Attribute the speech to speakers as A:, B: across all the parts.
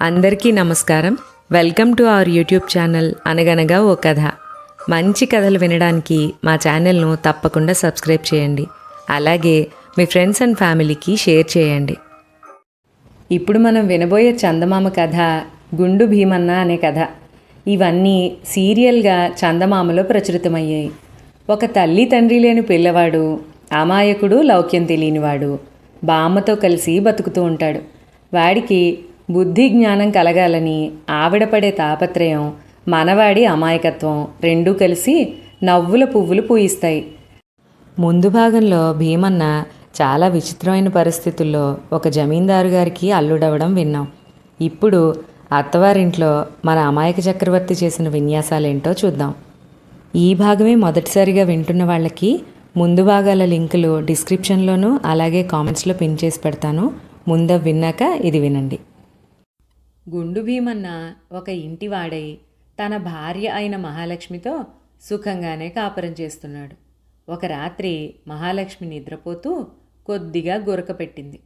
A: అందరికీ నమస్కారం. Welcome to our YouTube channel అనగనగా ఓ కథ. మంచి కథలు వినడానికి మా ఛానల్ను తప్పకుండా సబ్స్క్రైబ్ చేయండి. అలాగే మీ ఫ్రెండ్స్ అండ్ ఫ్యామిలీకి షేర్ చేయండి. ఇప్పుడు మనం వినబోయే చందమామ కథ గుండు భీమన్న అనే కథ. ఇవన్నీ సీరియల్గా చందమామలో ప్రచురితమయ్యాయి. ఒక తల్లి తండ్రి లేని పిల్లవాడు అమాయకుడు లౌక్యం తెలియనివాడు బామ్మతో కలిసి బతుకుతూ ఉంటాడు. వాడికి బుద్ధి జ్ఞానం కలగాలని ఆవిడ పడే తాపత్రయం మనవాడి అమాయకత్వం రెండూ కలిసి నవ్వుల పువ్వులు పూయిస్తాయి. ముందు భాగంలో భీమన్న చాలా విచిత్రమైన పరిస్థితుల్లో ఒక జమీందారు గారికి అల్లుడవడం విన్నాం. ఇప్పుడు అత్తవారింట్లో మన అమాయక చక్రవర్తి చేసిన విన్యాసాలేంటో చూద్దాం. ఈ భాగమే మొదటిసారిగా వింటున్న వాళ్ళకి ముందు భాగాల లింకులు డిస్క్రిప్షన్లోనూ అలాగే కామెంట్స్లో పిన్ చేసి పెడతాను. ముందు విన్నాక ఇది వినండి. గుండు భీమన్న ఒక ఇంటివాడై తన భార్య అయిన మహాలక్ష్మితో సుఖంగానే కాపురం చేస్తున్నాడు. ఒక రాత్రి మహాలక్ష్మి నిద్రపోతూ కొద్దిగా గురకపెట్టింది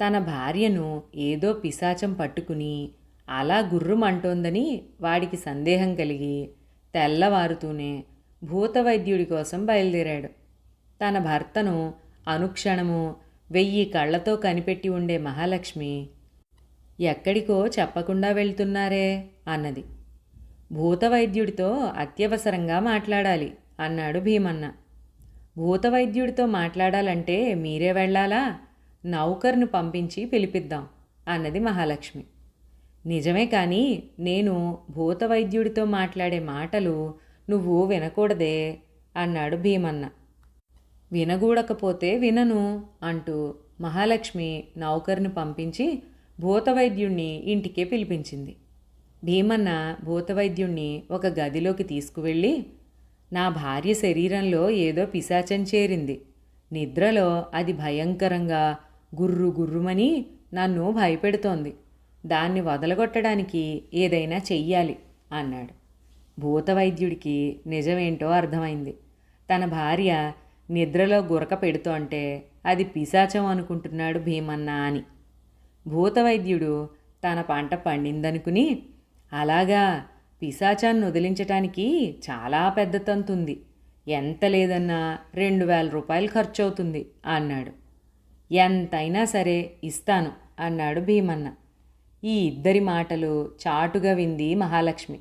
A: తన భార్యను ఏదో పిశాచం పట్టుకుని అలా గుర్రుమంటోందని వాడికి సందేహం కలిగి తెల్లవారుతూనే భూతవైద్యుడి కోసం బయలుదేరాడు. తన భర్తను అనుక్షణము వెయ్యి కళ్ళతో కనిపెట్టి ఉండే మహాలక్ష్మి ఎక్కడికో చెప్పకుండా వెళ్తున్నారే అన్నది. భూతవైద్యుడితో అత్యవసరంగా మాట్లాడాలి అన్నాడు భీమన్న. భూతవైద్యుడితో మాట్లాడాలంటే మీరే వెళ్ళాలా? నౌకర్ను పంపించి పిలిపిద్దాం అన్నది మహాలక్ష్మి. నిజమే కానీ నేను భూతవైద్యుడితో మాట్లాడే మాటలు నువ్వు వినకూడదే అన్నాడు భీమన్న. వినగూడకపోతే వినను అంటూ మహాలక్ష్మి నౌకర్ని పంపించి భూతవైద్యుణ్ణి ఇంటికే పిలిపించింది. భీమన్న భూతవైద్యుణ్ణి ఒక గదిలోకి తీసుకువెళ్ళి నా భార్య శరీరంలో ఏదో పిశాచం చేరింది. నిద్రలో అది భయంకరంగా గుర్రు గుర్రుమని నన్ను భయపెడుతోంది. దాన్ని వదలగొట్టడానికి ఏదైనా చెయ్యాలి అన్నాడు. భూతవైద్యుడికి నిజమేంటో అర్థమైంది. తన భార్య నిద్రలో గురక పెడుతోంటే అది పిశాచం అనుకుంటున్నాడు భీమన్న అని. భూతవైద్యుడు తన పంట పండిందనుకుని అలాగా పిశాచాన్ని వదిలించటానికి చాలా పెద్ద తంతుంది. ఎంత లేదన్నా రెండు వేల రూపాయలు ఖర్చు అవుతుంది అన్నాడు. ఎంతైనా సరే ఇస్తాను అన్నాడు భీమన్న. ఈ ఇద్దరి మాటలు చాటుగా వింది మహాలక్ష్మి.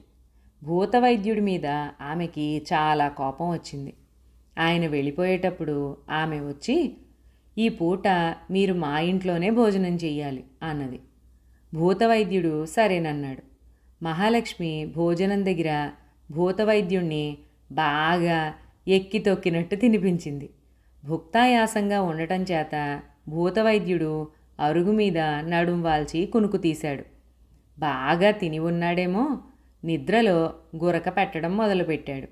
A: భూతవైద్యుడి మీద ఆమెకి చాలా కోపం వచ్చింది. ఆయన వెళ్ళిపోయేటప్పుడు ఆమె వచ్చి ఈ పూట మీరు మా ఇంట్లోనే భోజనం చెయ్యాలి అన్నది. భూతవైద్యుడు సరేనన్నాడు. మహాలక్ష్మి భోజనం దగ్గర భూతవైద్యుణ్ణి బాగా ఎక్కి తొక్కినట్టు తినిపించింది. భుక్తాయాసంగా ఉండటం చేత భూతవైద్యుడు అరుగు మీద నడుం వాల్చి కునుకు తీశాడు. బాగా తిని ఉన్నాడేమో నిద్రలో గురక పెట్టడం మొదలుపెట్టాడు.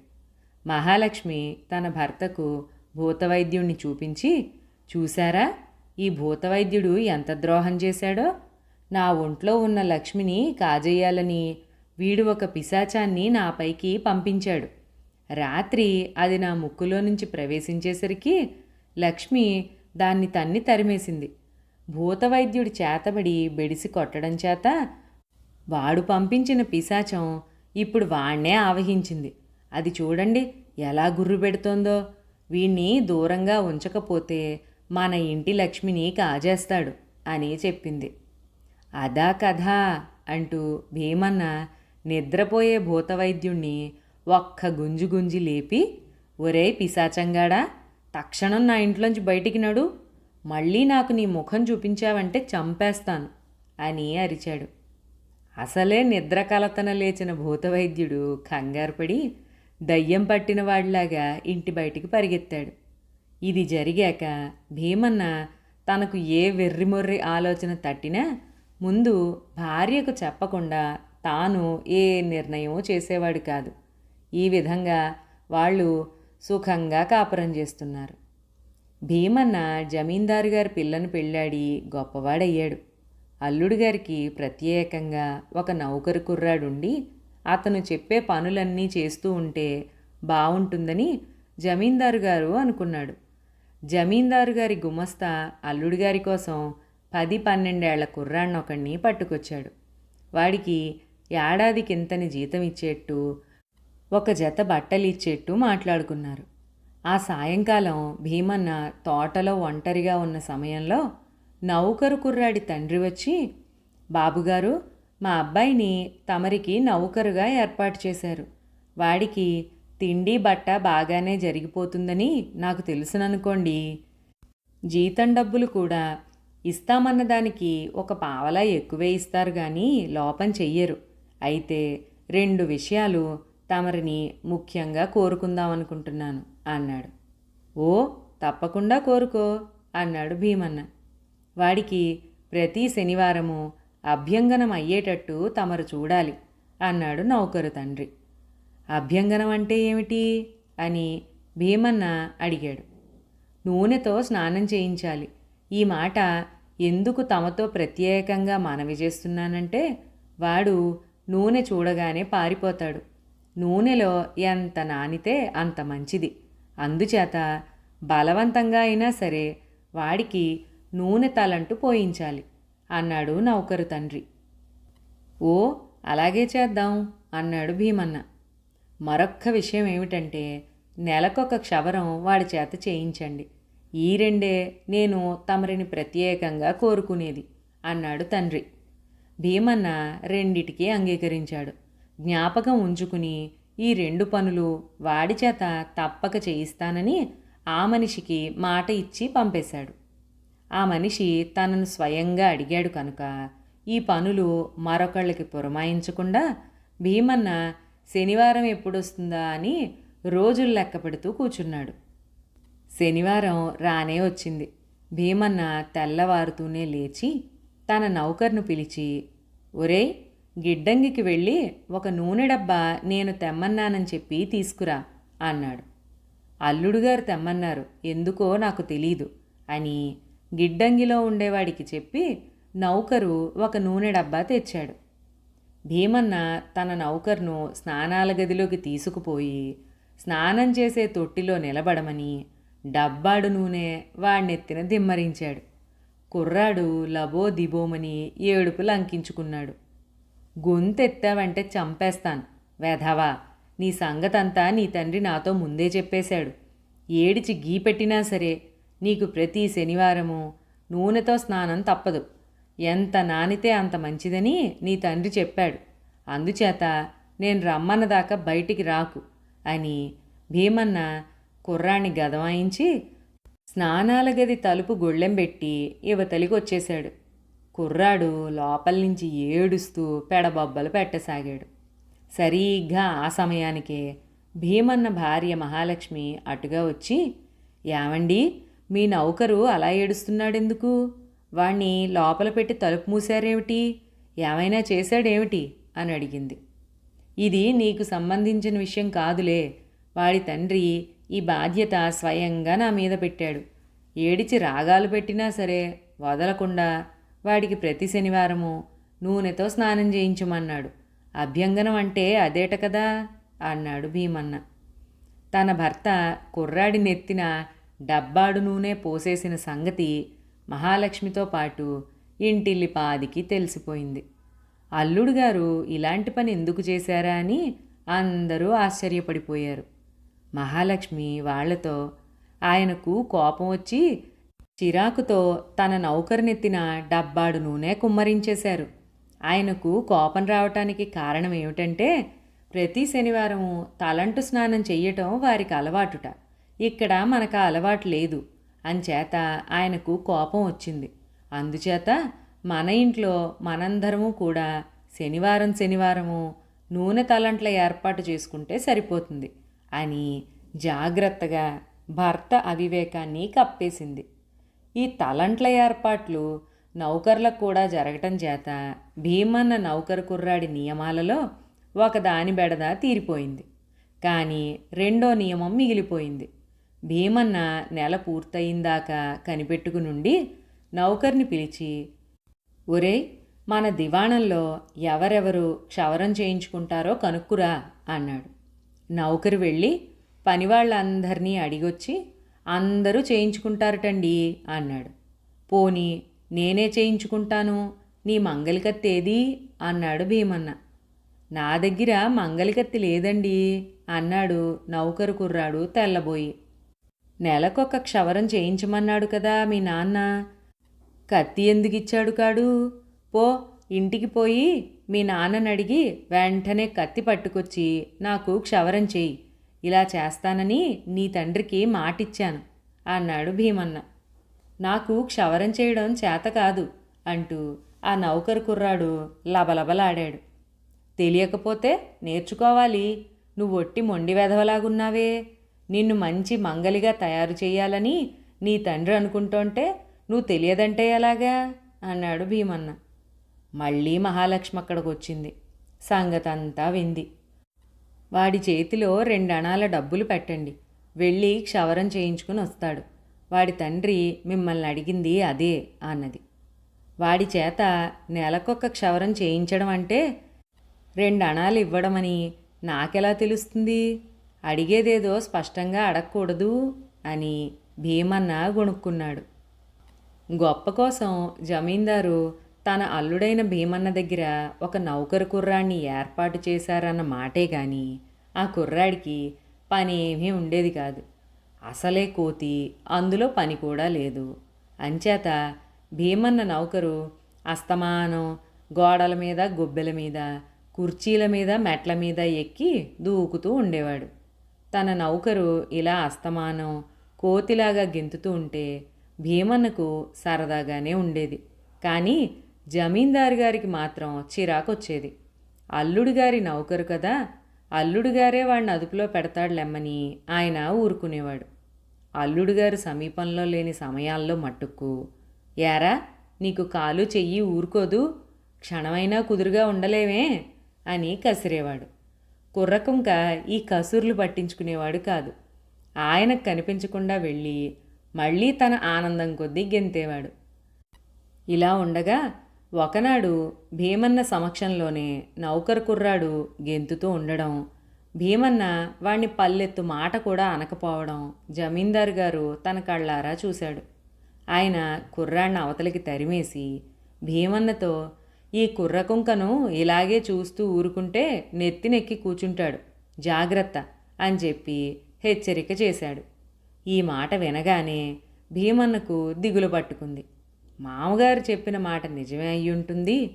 A: మహాలక్ష్మి తన భర్తకు భూతవైద్యుణ్ణి చూపించి చూశారా? ఈ భూతవైద్యుడు ఎంత ద్రోహం చేశాడో? నా ఒంట్లో ఉన్న లక్ష్మిని కాజేయాలని వీడు ఒక పిశాచాన్ని నాపైకి పంపించాడు. రాత్రి అది నా ముక్కులో నుంచి ప్రవేశించేసరికి లక్ష్మి దాన్ని తన్ని తరిమేసింది. భూతవైద్యుడి చేతబడి బెడిసి కొట్టడం చేత వాడు పంపించిన పిశాచం ఇప్పుడు వాణ్ణే ఆవహించింది. అది చూడండి ఎలా గుర్రు పెడుతోందో. వీణ్ణి దూరంగా ఉంచకపోతే మన ఇంటి లక్ష్మిని కాజేస్తాడు అని చెప్పింది. అదా కథ అంటూ భీమన్న నిద్రపోయే భూతవైద్యుణ్ణి ఒక్క గుంజు గుంజి లేపి ఒరే పిశాచంగాడా తక్షణం నా ఇంట్లోంచి బయటికి నడు. మళ్ళీ నాకు నీ ముఖం చూపించావంటే చంపేస్తాను అని అరిచాడు. అసలే నిద్ర కలతన లేచిన భూతవైద్యుడు కంగారుపడి దయ్యం పట్టిన వాడిలాగా ఇంటి బయటికి పరిగెత్తాడు. ఇది జరిగాక భీమన్న తనకు ఏ వెర్రిమొర్రి ఆలోచన తట్టినా ముందు భార్యకు చెప్పకుండా తాను ఏ నిర్ణయం చేసేవాడు కాదు. ఈ విధంగా వాళ్ళు సుఖంగా కాపురం చేస్తున్నారు. భీమన్న జమీందారు గారి పిల్లను పెళ్ళాడి గొప్పవాడయ్యాడు. అల్లుడు గారికి ప్రత్యేకంగా ఒక నౌకరు కుర్రాడుండి అతను చెప్పే పనులన్నీ చేస్తూ ఉంటే బాగుంటుందని జమీందారు గారు అనుకున్నాడు. జమీందారు గారి గుమస్తా అల్లుడి గారి కోసం పది పన్నెండేళ్ళ కుర్రాన్నొకడిని పట్టుకొచ్చాడు. వాడికి ఏడాది కింతని జీతం ఇచ్చేట్టు ఒక జత బట్టలు ఇచ్చేట్టు మాట్లాడుకున్నారు. ఆ సాయంకాలం భీమన్న తోటలో ఒంటరిగా ఉన్న సమయంలో నౌకరు కుర్రాడి తండ్రి వచ్చి బాబుగారు మా అబ్బాయిని తమరికి నౌకరుగా ఏర్పాటు చేశారు. వాడికి తిండి బట్ట బాగానే జరిగిపోతుందని నాకు తెలుసుననుకోండి. జీతం డబ్బులు కూడా ఇస్తామన్న దానికి ఒక పావలా ఎక్కువే ఇస్తారు కానీ లోపం చెయ్యరు. అయితే రెండు విషయాలు తమరిని ముఖ్యంగా కోరుకుందామనుకుంటున్నాను అన్నాడు. ఓ తప్పకుండా కోరుకో అన్నాడు భీమన్న. వాడికి ప్రతి శనివారము అభ్యంగనం అయ్యేటట్టు తమరు చూడాలి అన్నాడు నౌకరు తండ్రి. అభ్యంగనం అంటే ఏమిటి? అని భీమన్న అడిగాడు. నూనెతో స్నానం చేయించాలి. ఈ మాట ఎందుకు తమతో ప్రత్యేకంగా మనవి చేస్తున్నానంటే వాడు నూనె చూడగానే పారిపోతాడు. నూనెలో ఎంత నానితే అంత మంచిది. అందుచేత బలవంతంగా అయినా సరే వాడికి నూనె తలంటు పోయించాలి అన్నాడు నౌకరు తండ్రి. ఓ అలాగే చేద్దాం అన్నాడు భీమన్న. మరొక్క విషయం ఏమిటంటే నెలకొక క్షవరం వాడి చేత చేయించండి. ఈ రెండే నేను తమరిని ప్రత్యేకంగా కోరుకునేది అన్నాడు తండ్రి. భీమన్న రెండిటికి అంగీకరించాడు. జ్ఞాపకం ఉంచుకుని ఈ రెండు పనులు వాడి చేత తప్పక చేయిస్తానని ఆ మనిషికి మాట ఇచ్చి పంపేశాడు. ఆ మనిషి తనను స్వయంగా అడిగాడు కనుక ఈ పనులు మరొకళ్ళకి పురమాయించకుండా భీమన్న శనివారం ఎప్పుడొస్తుందా అని రోజులు లెక్క పెడుతూ కూర్చున్నాడు. శనివారం రానే వచ్చింది. భీమన్న తెల్లవారుతూనే లేచి తన నౌకర్ను పిలిచి ఒరేయ్ గిడ్డంగికి వెళ్ళి ఒక నూనె డబ్బా నేను తెమ్మన్నానని చెప్పి తీసుకురా అన్నాడు. అల్లుడుగారు తెమ్మన్నారు. ఎందుకో నాకు తెలీదు అని గిడ్డంగిలో ఉండేవాడికి చెప్పి నౌకరు ఒక నూనె డబ్బా తెచ్చాడు. భీమన్న తన నౌకర్ను స్నానాల గదిలోకి తీసుకుపోయి స్నానం చేసే తొట్టిలో నిలబడమని డబ్బాడు నూనె వాడినెత్తిన దిమ్మరించాడు. కుర్రాడు లబో దిబోమని ఏడుపు లంకించుకున్నాడు గొంతెత్తావంటే చంపేస్తాను. వేధవా నీ సంగతంతా నీ తండ్రి నాతో ముందే చెప్పేశాడు. ఏడిచి గీ పెట్టినా సరే నీకు ప్రతి శనివారము నూనెతో స్నానం తప్పదు. ఎంత నానితే అంత మంచిదని నీ తండ్రి చెప్పాడు. అందుచేత నేను రమ్మన్నదాకా బయటికి రాకు అని భీమన్న కుర్రాన్ని గదవాయించి స్నానాల గది తలుపు గొళ్ళెంబెట్టి యువతలికి వచ్చేశాడు. కుర్రాడు లోపల నుంచి ఏడుస్తూ పెడబొబ్బలు పెట్టసాగాడు. సరిగ్గా ఆ సమయానికే భీమన్న భార్య మహాలక్ష్మి అటుగా వచ్చి ఏమండి మీ నౌకరు అలా ఏడుస్తున్నాడెందుకు? వాణ్ణి లోపల పెట్టి తలుపు మూసారేమిటి ఏమైనా చేశాడేమిటి? అని అడిగింది. ఇది నీకు సంబంధించిన విషయం కాదులే. వాడి తండ్రి ఈ బాధ్యత స్వయంగా నా మీద పెట్టాడు. ఏడిచి రాగాలు పెట్టినా సరే వదలకుండా వాడికి ప్రతి శనివారము నూనెతో స్నానం చేయించమన్నాడు. అభ్యంగనం అంటే అదేట కదా? అన్నాడు భీమన్న. తన భర్త కుర్రాడి నెత్తిన డబ్బాడు నూనె పోసేసిన సంగతి మహాలక్ష్మితో పాటు ఇంటిల్లి పాదికి తెలిసిపోయింది. అల్లుడు గారు ఇలాంటి పని ఎందుకు చేశారా అని అందరూ ఆశ్చర్యపడిపోయారు. మహాలక్ష్మి వాళ్ళతో ఆయనకు కోపం వచ్చి చిరాకుతో తన నౌకరునెత్తిన డబ్బాడు నూనె కుమ్మరించేశారు. ఆయనకు కోపం రావటానికి కారణం ఏమిటంటే ప్రతి శనివారం తలంటు స్నానం చెయ్యటం వారికి అలవాటుట. ఇక్కడ మనకు అలవాటు లేదు. అంచేత ఆయనకు కోపం వచ్చింది. అందుచేత మన ఇంట్లో మనందరము కూడా శనివారం శనివారము నూనె తలంట్ల ఏర్పాటు చేసుకుంటే సరిపోతుంది అని జాగ్రత్తగా భర్త అవివేకాన్ని కప్పేసింది. ఈ తలంట్ల ఏర్పాట్లు నౌకర్లకు కూడా జరగటం చేత భీమన్న నౌకరు కుర్రాడి నియమాలలో ఒకదాని బెడద తీరిపోయింది. కానీ రెండో నియమం మిగిలిపోయింది. భీమన్న నెల పూర్తయిందాకా కనిపెట్టుకునుండి నౌకర్ని పిలిచి ఒరేయ్ మన దివాణంలో ఎవరెవరు క్షవరం చేయించుకుంటారో కనుక్కురా అన్నాడు. నౌకరు వెళ్ళి పనివాళ్ళందరినీ అడిగొచ్చి అందరూ చేయించుకుంటారటండి అన్నాడు. పోనీ నేనే చేయించుకుంటాను? నీ మంగలికత్తి ఏది అన్నాడు భీమన్న. నా దగ్గర మంగలికత్తి లేదండి అన్నాడు నౌకరు కుర్రాడు తెల్లబోయి. నెలకొక క్షవరం చేయించమన్నాడు కదా మీ నాన్న. కత్తి ఎందుకిచ్చాడు కాడు? పో ఇంటికి పోయి మీ నాన్నని అడిగి వెంటనే కత్తి పట్టుకొచ్చి నాకు క్షవరం చేయి. ఇలా చేస్తానని నీ తండ్రికి మాటిచ్చాను అన్నాడు భీమన్న. నాకు క్షవరం చేయడం చేత కాదు అంటూ ఆ నౌకరు కుర్రాడు లబలబలాడాడు. తెలియకపోతే నేర్చుకోవాలి. నువ్వు ఒట్టి మొండి వెధవలాగున్నావే. నిన్ను మంచి మంగలిగా తయారు చేయాలని నీ తండ్రి అనుకుంటుంటే నువ్వు తెలియదంటే ఎలాగా? అన్నాడు భీమన్న. మళ్ళీ మహాలక్ష్మి అక్కడికి వచ్చింది సంగతంతా వింది. వాడి చేతిలో రెండణాల డబ్బులు పెట్టండి. వెళ్ళి క్షవరం చేయించుకుని వస్తాడు. వాడి తండ్రి మిమ్మల్ని అడిగింది అదే అన్నది. వాడి చేత నెలకొక క్షవరం చేయించడం అంటే రెండు అణాలు ఇవ్వడమని నాకెలా తెలుస్తుంది? అడిగేదేదో స్పష్టంగా అడగకూడదు అని భీమన్న గొణుక్కున్నాడు. గొప్ప కోసం జమీందారు తన అల్లుడైన భీమన్న దగ్గర ఒక నౌకరు కుర్రాన్ని ఏర్పాటు చేశారన్న మాటే గాని ఆ కుర్రాడికి పని ఏమీ ఉండేది కాదు. అసలే కోతి అందులో పని కూడా లేదు. అంచేత భీమన్న నౌకరు అస్తమానం గోడల మీద గొబ్బెల మీద కుర్చీల మీద మెట్ల మీద ఎక్కి దూకుతూ ఉండేవాడు. తన నౌకరు ఇలా అస్తమానం కోతిలాగా గెంతుతూ ఉంటే భీమన్నకు సరదాగానే ఉండేది. కానీ జమీందారు గారికి మాత్రం చిరాకొచ్చేది. అల్లుడు గారి నౌకరు కదా అల్లుడు గారే వాడిని అదుపులో పెడతాడులెమ్మని ఆయన ఊరుకునేవాడు. అల్లుడు గారు సమీపంలో లేని సమయాల్లో మట్టుకు యారా నీకు కాలు చెయ్యి ఊరుకోదు క్షణమైనా కుదురుగా ఉండలేమే అని కసిరేవాడు. కుర్రకుంక ఈ కసుర్లు పట్టించుకునేవాడు కాదు. ఆయనకు కనిపించకుండా వెళ్ళి మళ్ళీ తన ఆనందం కొద్దీ గెంతేవాడు. ఇలా ఉండగా ఒకనాడు భీమన్న సమక్షంలోనే నౌకరు కుర్రాడు గెంతుతూ ఉండడం భీమన్న వాణ్ణి పల్లెత్తు మాట కూడా అనకపోవడం జమీందారు గారు తన కళ్ళారా చూశాడు. ఆయన కుర్రాడిని అవతలికి తరిమేసి భీమన్నతో ఈ కుర్రకుంకను ఇలాగే చూస్తూ ఊరుకుంటే నెత్తినెక్కి కూచుంటాడు. జాగ్రత్త అని చెప్పి హెచ్చరిక చేశాడు. ఈ మాట వినగానే భీమన్నకు దిగులు పట్టుకుంది. మామగారు చెప్పిన మాట నిజమే అయ్యుంటుంది.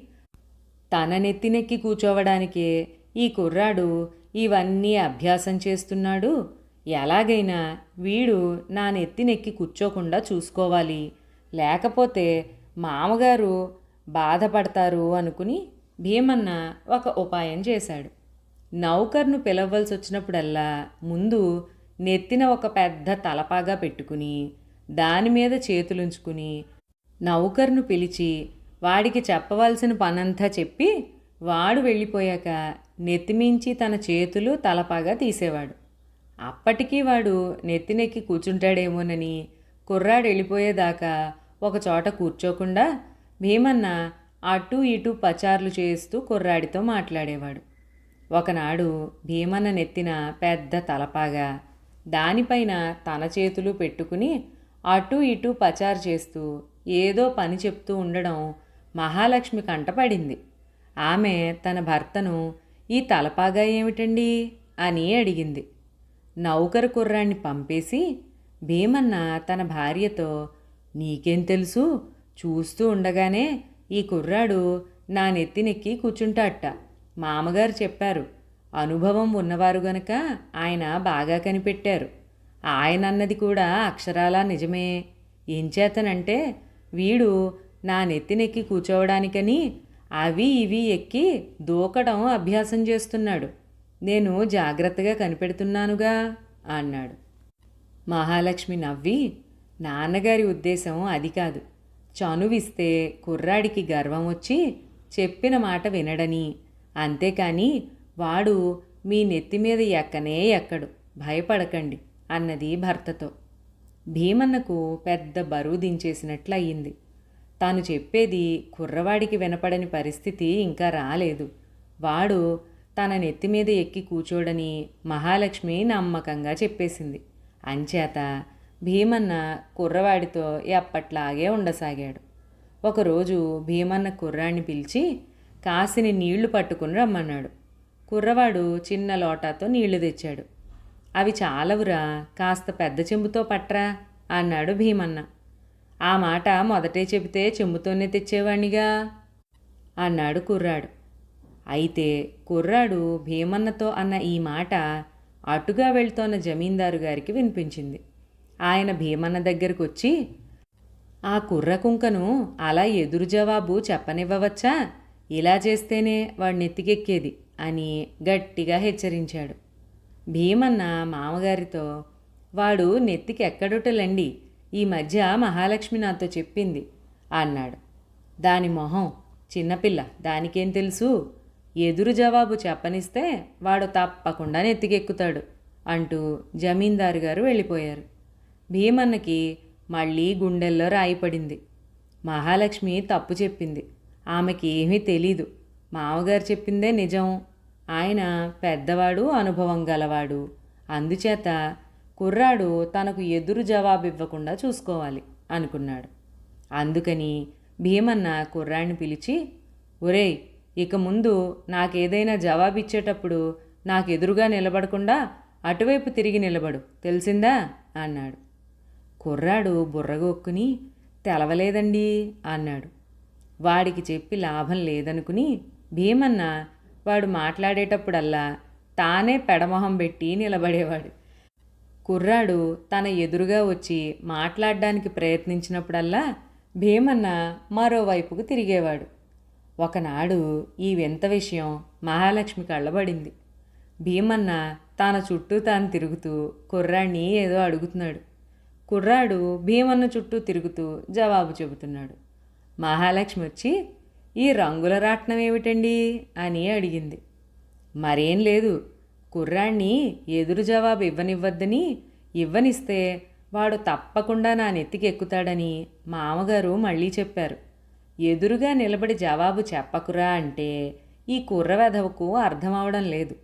A: తన నెత్తినెక్కి కూర్చోవడానికే ఈ కుర్రాడు ఇవన్నీ అభ్యాసం చేస్తున్నాడు. ఎలాగైనా వీడు నా నెత్తినెక్కి కూర్చోకుండా చూసుకోవాలి. లేకపోతే మామగారు బాధపడతారు అనుకుని భీమన్న ఒక ఉపాయం చేశాడు. నౌకర్ను పిలవలసి వచ్చినప్పుడల్లా ముందు నెత్తిన ఒక పెద్ద తలపాగా పెట్టుకుని దాని మీద చేతులుంచుకుని నౌకర్ను పిలిచి వాడికి చెప్పవలసిన పనంతా చెప్పి వాడు వెళ్ళిపోయాక నెత్తిమించి తన చేతులు తలపాగా తీసేవాడు. అప్పటికీ వాడు నెత్తినెక్కి కూర్చుంటాడేమోనని కుర్రాడు వెళ్ళిపోయేదాకా ఒక చోట కూర్చోకుండా భీమన్న అటు ఇటు పచార్లు చేస్తూ కుర్రాడితో మాట్లాడేవాడు. ఒకనాడు భీమన్న నెత్తిన పెద్ద తలపాగా దానిపైన తన చేతులు పెట్టుకుని అటు ఇటు పచారు చేస్తూ ఏదో పని చెప్తూ ఉండడం మహాలక్ష్మి కంటపడింది ఆమె తన భర్తను ఈ తలపాగా ఏమిటండి? అని అడిగింది. నౌకరు కుర్రాన్ని పంపేసి భీమన్న తన భార్యతో నీకేం తెలుసు? చూస్తూ ఉండగానే ఈ కుర్రాడు నా నెత్తినెక్కి కూర్చుంటాట మామగారు చెప్పారు అనుభవం ఉన్నవారు గనక ఆయన బాగా కనిపెట్టారు. ఆయన అన్నది కూడా అక్షరాలా నిజమే. ఏం చేతనంటే వీడు నా నెత్తినెక్కి కూర్చోవడానికని అవి ఇవి ఎక్కి దూకడం అభ్యాసం చేస్తున్నాడు. నేను జాగ్రత్తగా కనిపెడుతున్నానుగా అన్నాడు. మహాలక్ష్మి నవ్వి నాన్నగారి ఉద్దేశం అది కాదు. చనువిస్తే కుర్రాడికి గర్వం వచ్చి చెప్పిన మాట వినడని. అంతేకాని వాడు మీ నెత్తి మీద ఎక్కనే ఎక్కడు భయపడకండి అన్నది భర్తతో. భీమన్నకు పెద్ద బరువు దించేసినట్లు అయ్యింది తాను చెప్పేది కుర్రవాడికి వినపడని పరిస్థితి ఇంకా రాలేదు. వాడు తన నెత్తి మీద ఎక్కి కూచోడని మహాలక్ష్మి నమ్మకంగా చెప్పేసింది. అంచేత భీమన్న కుర్రవాడితో ఎప్పట్లాగే ఉండసాగాడు. ఒకరోజు భీమన్న కుర్రాన్ని పిలిచి కాసిని నీళ్ళు పట్టుకుని రమ్మన్నాడు. కుర్రవాడు చిన్న లోటాతో నీళ్ళు తెచ్చాడు. అవి చాలవురా కాస్త పెద్ద చెంబుతో పట్రా అన్నాడు భీమన్న. ఆ మాట మొదటే చెబితే చెంబుతోనే తెచ్చేవాణ్ణిగా అన్నాడు కుర్రాడు. అయితే కుర్రాడు భీమన్నతో అన్న ఈ మాట అటుగా వెళ్తోన్న జమీందారు గారికి వినిపించింది. ఆయన భీమన్న దగ్గరకు వచ్చి ఆ కుర్ర కుంకను అలా ఎదురు జవాబు చెప్పనివ్వవచ్చా? ఇలా చేస్తేనే వాడు నెత్తికెక్కేది అని గట్టిగా హెచ్చరించాడు. భీమన్న మామగారితో వాడు నెత్తికి ఎక్కడుటలండి ఈ మధ్య మహాలక్ష్మి నాతో చెప్పింది అన్నాడు. దాని మొహం చిన్నపిల్ల దానికేం తెలుసు? ఎదురు జవాబు చెప్పనిస్తే వాడు తప్పకుండా నెత్తికెక్కుతాడు అంటూ జమీందారు గారు వెళ్ళిపోయారు. భీమన్నకి మళ్ళీ గుండెల్లో రాయిపడింది. మహాలక్ష్మి తప్పు చెప్పింది. ఆమెకి ఏమీ తెలీదు. మామగారు చెప్పిందే నిజం. ఆయన పెద్దవాడు అనుభవం గలవాడు. అందుచేత కుర్రాడు తనకు ఎదురు జవాబు ఇవ్వకుండా చూసుకోవాలి అనుకున్నాడు. అందుకని భీమన్న కుర్రాడిని పిలిచి ఒరేయ్ ఇక ముందు నాకేదైనా జవాబిచ్చేటప్పుడు నాకు ఎదురుగా నిలబడకుండా అటువైపు తిరిగి నిలబడు. తెలిసిందా? అన్నాడు. కుర్రాడు బుర్రగొక్కుని తెలవలేదండి అన్నాడు. వాడికి చెప్పి లాభం లేదనుకుని భీమన్న వాడు మాట్లాడేటప్పుడల్లా తానే పెడమొహం పెట్టి నిలబడేవాడు. కుర్రాడు తన ఎదురుగా వచ్చి మాట్లాడడానికి ప్రయత్నించినప్పుడల్లా భీమన్న మరోవైపుకు తిరిగేవాడు. ఒకనాడు ఈ వింత విషయం మహాలక్ష్మి కళ్ళబడింది. భీమన్న తన చుట్టూ తాను తిరుగుతూ కుర్రాడిని ఏదో అడుగుతున్నాడు. కుర్రాడు భీమన్న చుట్టూ తిరుగుతూ జవాబు చెబుతున్నాడు. మహాలక్ష్మి వచ్చి ఈ రంగుల రాట్నం ఏమిటండి? అని అడిగింది. మరేం లేదు. కుర్రాణ్ణి ఎదురు జవాబు ఇవ్వనివ్వద్దని ఇవ్వనిస్తే వాడు తప్పకుండా నా నెత్తికి ఎక్కుతాడని మామగారు మళ్ళీ చెప్పారు. ఎదురుగా నిలబడి జవాబు చెప్పకురా అంటే ఈ కుర్రవెధవకు అర్థం లేదు.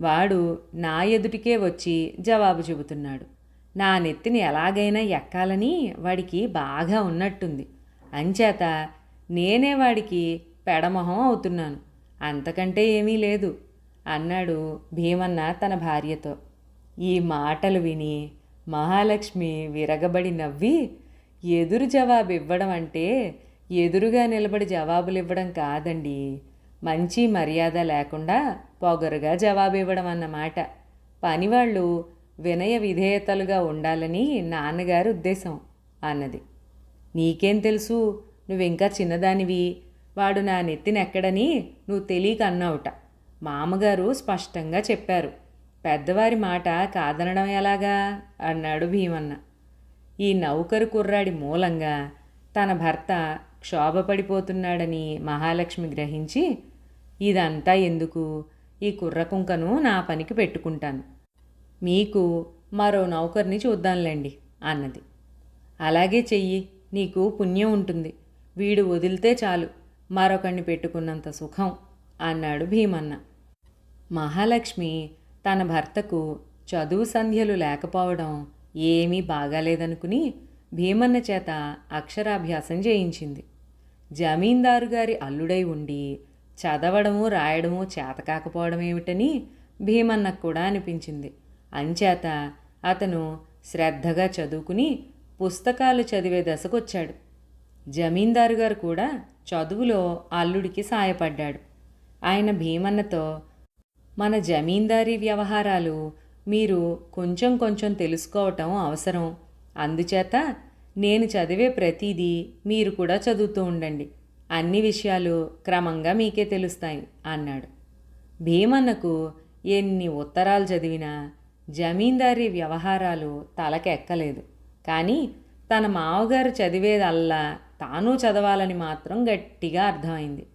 A: వాడు నా ఎదుటికే వచ్చి జవాబు చెబుతున్నాడు. నా నెత్తిని ఎలాగైనా ఎక్కాలని వాడికి బాగా ఉన్నట్టుంది. అంచేత నేనే వాడికి పెడమొహం అవుతున్నాను. అంతకంటే ఏమీ లేదు అన్నాడు భీమన్న తన భార్యతో. ఈ మాటలు విని మహాలక్ష్మి విరగబడి నవ్వి ఎదురు జవాబు ఇవ్వడం అంటే ఎదురుగా నిలబడి జవాబులు ఇవ్వడం కాదండి. మంచి మర్యాద లేకుండా పొగరుగా జవాబు ఇవ్వడం అన్నమాట. పనివాళ్ళు వినయ విధేయతలుగా ఉండాలని నాన్నగారి ఉద్దేశం అన్నది. నీకేం తెలుసు? నువ్వింకా చిన్నదానివి. వాడు నా నెత్తినెక్కడని నువ్వు తెలియక అన్నావుట. మామగారు స్పష్టంగా చెప్పారు. పెద్దవారి మాట కాదనడం ఎలాగా? అన్నాడు భీమన్న. ఈ నౌకరు కుర్రాడి మూలంగా తన భర్త క్షోభపడిపోతున్నాడని మహాలక్ష్మి గ్రహించి ఇదంతా ఎందుకు? ఈ కుర్ర కుంకను నా పనికి పెట్టుకుంటాను. మీకు మరో నౌకర్ని చూద్దాంలేండి అన్నది. అలాగే చెయ్యి నీకు పుణ్యం ఉంటుంది. వీడు వదిలితే చాలు మరొకడిని పెట్టుకున్నంత సుఖం అన్నాడు భీమన్న. మహాలక్ష్మి తన భర్తకు చదువు సంధ్యలు లేకపోవడం ఏమీ బాగాలేదనుకుని భీమన్న చేత అక్షరాభ్యాసం చేయించింది. జమీందారు గారి అల్లుడై ఉండి చదవడము రాయడము చేతకాకపోవడం ఏమిటని భీమన్నకు కూడా అనిపించింది. అంచేత అతను శ్రద్ధగా చదువుకుని పుస్తకాలు చదివే దశకొచ్చాడు. జమీందారు గారు కూడా చదువులో అల్లుడికి సాయపడ్డాడు. ఆయన భీమన్నతో మన జమీందారీ వ్యవహారాలు మీరు కొంచెం కొంచెం తెలుసుకోవటం అవసరం. అందుచేత నేను చదివే ప్రతిదీ మీరు కూడా చదువుతూ ఉండండి. అన్ని విషయాలు క్రమంగా మీకే తెలుస్తాయి అన్నాడు. భీమన్నకు ఎన్ని ఉత్తరాలు చదివినా జమీందారీ వ్యవహారాలు తలకెక్కలేదు కానీ తన మావగారు చదివేదల్లా తాను చదవాలని మాత్రం గట్టిగా అర్థమైంది.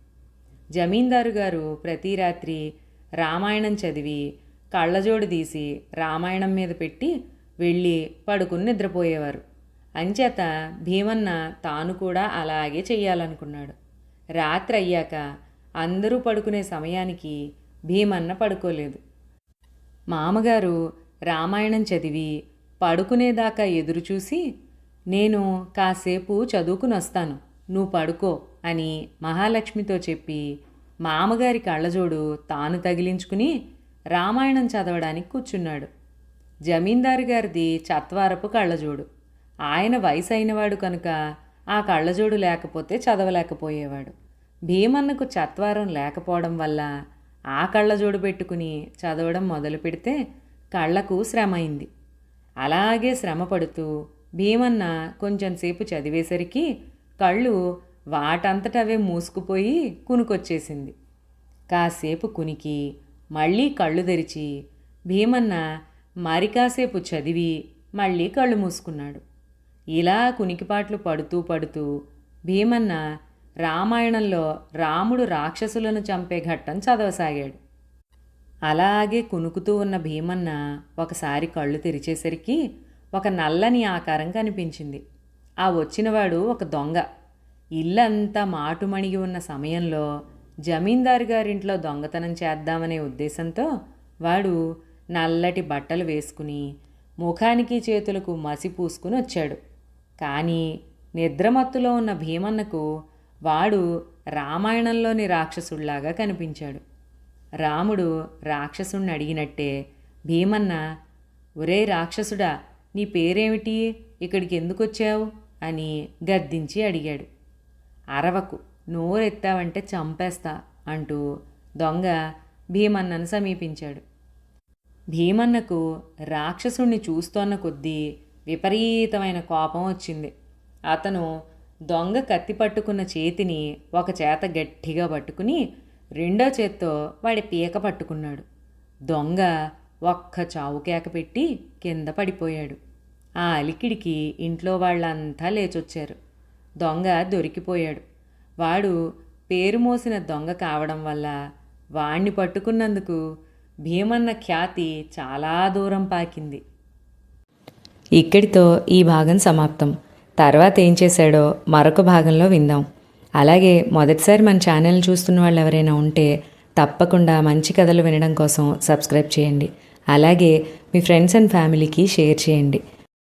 A: జమీందారు గారు ప్రతి రాత్రి రామాయణం చదివి కళ్ళజోడు తీసి రామాయణం మీద పెట్టి వెళ్ళి పడుకుని నిద్రపోయేవారు. అంచేత భీమన్న తాను కూడా అలాగే చెయ్యాలనుకున్నాడు. రాత్రి అయ్యాక అందరూ పడుకునే సమయానికి భీమన్న పడుకోలేదు. మామగారు రామాయణం చదివి పడుకునేదాకా ఎదురుచూసి నేను కాసేపు చదువుకుని వస్తాను నువ్వు పడుకో అని మహాలక్ష్మితో చెప్పి మామగారి కళ్ళజోడు తాను తగిలించుకుని రామాయణం చదవడానికి కూర్చున్నాడు. జమీందారు గారిది చత్వారపు కళ్ళజోడు. ఆయన వయసు అయినవాడు కనుక ఆ కళ్ళజోడు లేకపోతే చదవలేకపోయేవాడు. భీమన్నకు చత్వారం లేకపోవడం వల్ల ఆ కళ్ళజోడు పెట్టుకుని చదవడం మొదలు పెడితే కళ్ళకు శ్రమ అయింది అలాగే శ్రమపడుతూ భీమన్న కొంచెంసేపు చదివేసరికి కళ్ళు వాటంతటవే మూసుకుపోయి కునుకొచ్చేసింది. కాసేపు కునికి మళ్ళీ కళ్ళు తెరిచి భీమన్న మరి కాసేపు చదివి మళ్ళీ కళ్ళు మూసుకున్నాడు. ఇలా కునికిపాట్లు పడుతూ పడుతూ భీమన్న రామాయణంలో రాముడు రాక్షసులను చంపే ఘట్టం చదవసాగాడు. అలాగే కునుకుతూ ఉన్న భీమన్న ఒకసారి కళ్ళు తెరిచేసరికి ఒక నల్లని ఆకారం కనిపించింది. ఆ వచ్చినవాడు ఒక దొంగ. ఇల్లంతా మాటుమణిగి ఉన్న సమయంలో జమీందారు గారింట్లో దొంగతనం చేద్దామనే ఉద్దేశంతో వాడు నల్లటి బట్టలు వేసుకుని ముఖానికి చేతులకు మసి పూసుకుని వచ్చాడు. కానీ నిద్రమత్తులో ఉన్న భీమన్నకు వాడు రామాయణంలోని రాక్షసుడిలాగా కనిపించాడు. రాముడు రాక్షసుణ్ణి అడిగినట్టే భీమన్న ఒరే రాక్షసుడా నీ పేరేమిటి? ఇక్కడికి ఎందుకు వచ్చావు అని గద్దించి అడిగాడు. అరవకు నోరెత్తావంటే చంపేస్తా అంటూ దొంగ భీమన్నను సమీపించాడు. భీమన్నకు రాక్షసుణ్ణి చూస్తోన్న కొద్దీ విపరీతమైన కోపం వచ్చింది. అతను దొంగ కత్తి పట్టుకున్న చేతిని ఒక చేత గట్టిగా పట్టుకుని రెండో చేత్తో వాడి పీక పట్టుకున్నాడు. దొంగ ఒక్క చావు కేక పెట్టి కింద పడిపోయాడు. ఆ అలికిడికి ఇంట్లో వాళ్ళంతా లేచొచ్చారు. దొంగ దొరికిపోయాడు. వాడు పేరు మోసిన దొంగ కావడం వల్ల వాణ్ణి పట్టుకున్నందుకు భీమన్న ఖ్యాతి చాలా దూరం పాకింది. ఇక్కడితో ఈ భాగం సమాప్తం. తర్వాత ఏం చేశాడో మరొక భాగంలో విందాం. అలాగే మొదటిసారి మన ఛానల్ చూస్తున్న వాళ్ళు ఎవరైనా ఉంటే తప్పకుండా మంచి కథలు వినడం కోసం సబ్స్క్రైబ్ చేయండి. అలాగే మీ ఫ్రెండ్స్ అండ్ ఫ్యామిలీకి షేర్ చేయండి.